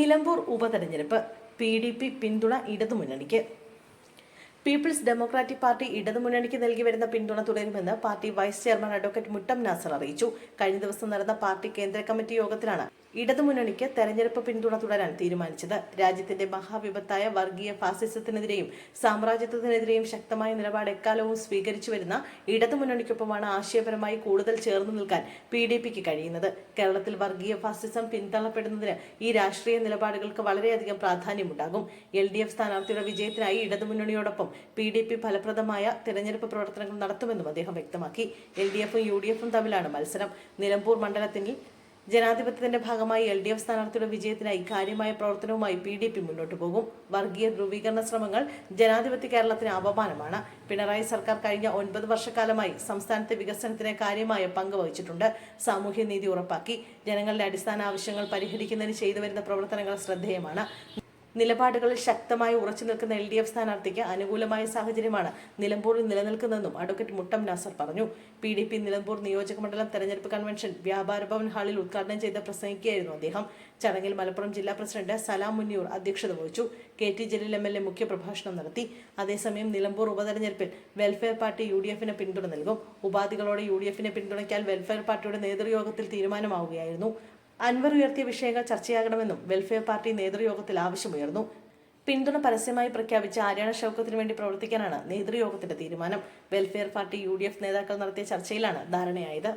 നിലമ്പൂർ ഉപതെരഞ്ഞെടുപ്പ്. P D P പിന്തുണ ഇടതുമുന്നണിക്ക്. പീപ്പിൾസ് ഡെമോക്രാറ്റിക് പാർട്ടി ഇടതുമുന്നണിക്ക് നൽകി വരുന്ന പിന്തുണ തുടരുമെന്ന് party vice chairman advocate Muttam Nasar അറിയിച്ചു. കഴിഞ്ഞ ദിവസം നടന്ന പാർട്ടി കേന്ദ്ര കമ്മിറ്റി യോഗത്തിലാണ് ഇടതുമുന്നണിക്ക് തെരഞ്ഞെടുപ്പ് പിന്തുണ തുടരാൻ തീരുമാനിച്ചത്. രാജ്യത്തിന്റെ മഹാവിപത്തായ വർഗീയ ഫാസിസത്തിനെതിരെയും സാമ്രാജ്യത്വത്തിനെതിരെയും ശക്തമായ നിലപാട് എക്കാലവും സ്വീകരിച്ചു വരുന്ന ഇടതുമുന്നണിക്കൊപ്പമാണ് ആശയപരമായി കൂടുതൽ ചേർന്നു നിൽക്കാൻ പി ഡി പിക്ക് കഴിയുന്നത്. കേരളത്തിൽ വർഗീയ ഫാസിസം പിന്തള്ളപ്പെടുന്നതിന് ഈ രാഷ്ട്രീയ നിലപാടുകൾക്ക് വളരെയധികം പ്രാധാന്യമുണ്ടാകും. എൽ ഡി എഫ് സ്ഥാനാർത്ഥിയുടെ വിജയത്തിനായി ഇടതുമുന്നണിയോടൊപ്പം പി ഡി പി ഫലപ്രദമായ തിരഞ്ഞെടുപ്പ് പ്രവർത്തനങ്ങൾ നടത്തുമെന്നും അദ്ദേഹം വ്യക്തമാക്കി. എൽ ഡി എഫും യു ഡി എഫും തമ്മിലാണ് മത്സരം. നിലമ്പൂർ മണ്ഡലത്തിൽ ജനാധിപത്യത്തിന്റെ ഭാഗമായി എൽ ഡി എഫ് സ്ഥാനാർത്ഥിയുടെ വിജയത്തിനായി കാര്യമായ പ്രവർത്തനവുമായി പി ഡി പി മുന്നോട്ട് പോകും. വർഗീയ ധ്രുവീകരണ ശ്രമങ്ങൾ ജനാധിപത്യ കേരളത്തിന് അപമാനമാണ്. പിണറായി സർക്കാർ കഴിഞ്ഞ ഒൻപത് വർഷക്കാലമായി സംസ്ഥാനത്തെ വികസനത്തിന് കാര്യമായ പങ്ക് വഹിച്ചിട്ടുണ്ട്. സാമൂഹ്യനീതി ഉറപ്പാക്കി. ജനങ്ങളുടെ അടിസ്ഥാന ആവശ്യങ്ങൾ പരിഹരിക്കുന്നതിന് ചെയ്തു വരുന്ന പ്രവർത്തനങ്ങൾ ശ്രദ്ധേയമാണ്. നിലപാടുകളിൽ ശക്തമായി ഉറച്ചു നിൽക്കുന്ന എൽ ഡി എഫ് സ്ഥാനാർത്ഥിക്ക് അനുകൂലമായ സാഹചര്യമാണ് നിലമ്പൂരിൽ നിലനിൽക്കുന്നതെന്നും അഡ്വക്കേറ്റ് മുട്ടം നാസർ പറഞ്ഞു. പി ഡി പി നിലമ്പൂർ നിയോജക മണ്ഡലം തെരഞ്ഞെടുപ്പ് കൺവെൻഷൻ വ്യാപാര ഭവൻ ഹാളിൽ ഉദ്ഘാടനം ചെയ്ത് പ്രസംഗിക്കുകയായിരുന്നു അദ്ദേഹം. ചടങ്ങിൽ മലപ്പുറം ജില്ലാ പ്രസിഡന്റ് സലാം മുന്നിയൂർ അധ്യക്ഷത വഹിച്ചു. K T Jaleel M L A മുഖ്യപ്രഭാഷണം നടത്തി. അതേസമയം നിലമ്പൂർ ഉപതെരഞ്ഞെടുപ്പിൽ വെൽഫെയർ പാർട്ടി യു ഡി എഫിന് പിന്തുണ നൽകും. ഉപാധികളോടെ യു ഡി എഫിനെ പിന്തുണയ്ക്കാൻ വെൽഫെയർ പാർട്ടിയുടെ നേതൃയോഗത്തിൽ തീരുമാനമാവുകയായിരുന്നു. അൻവർ ഉയർത്തിയ വിഷയങ്ങൾ ചർച്ചയാകണമെന്നും വെൽഫെയർ പാർട്ടി നേതൃയോഗത്തിൽ ആവശ്യമുയർന്നു. പിന്തുണ പരസ്യമായി പ്രഖ്യാപിച്ച ആര്യാണ ഷൗക്കത്തിന് വേണ്ടി പ്രവർത്തിക്കാനാണ് നേതൃയോഗത്തിന്റെ തീരുമാനം. വെൽഫെയർ പാർട്ടി യു നേതാക്കൾ നടത്തിയ ചർച്ചയിലാണ് ധാരണയായത്.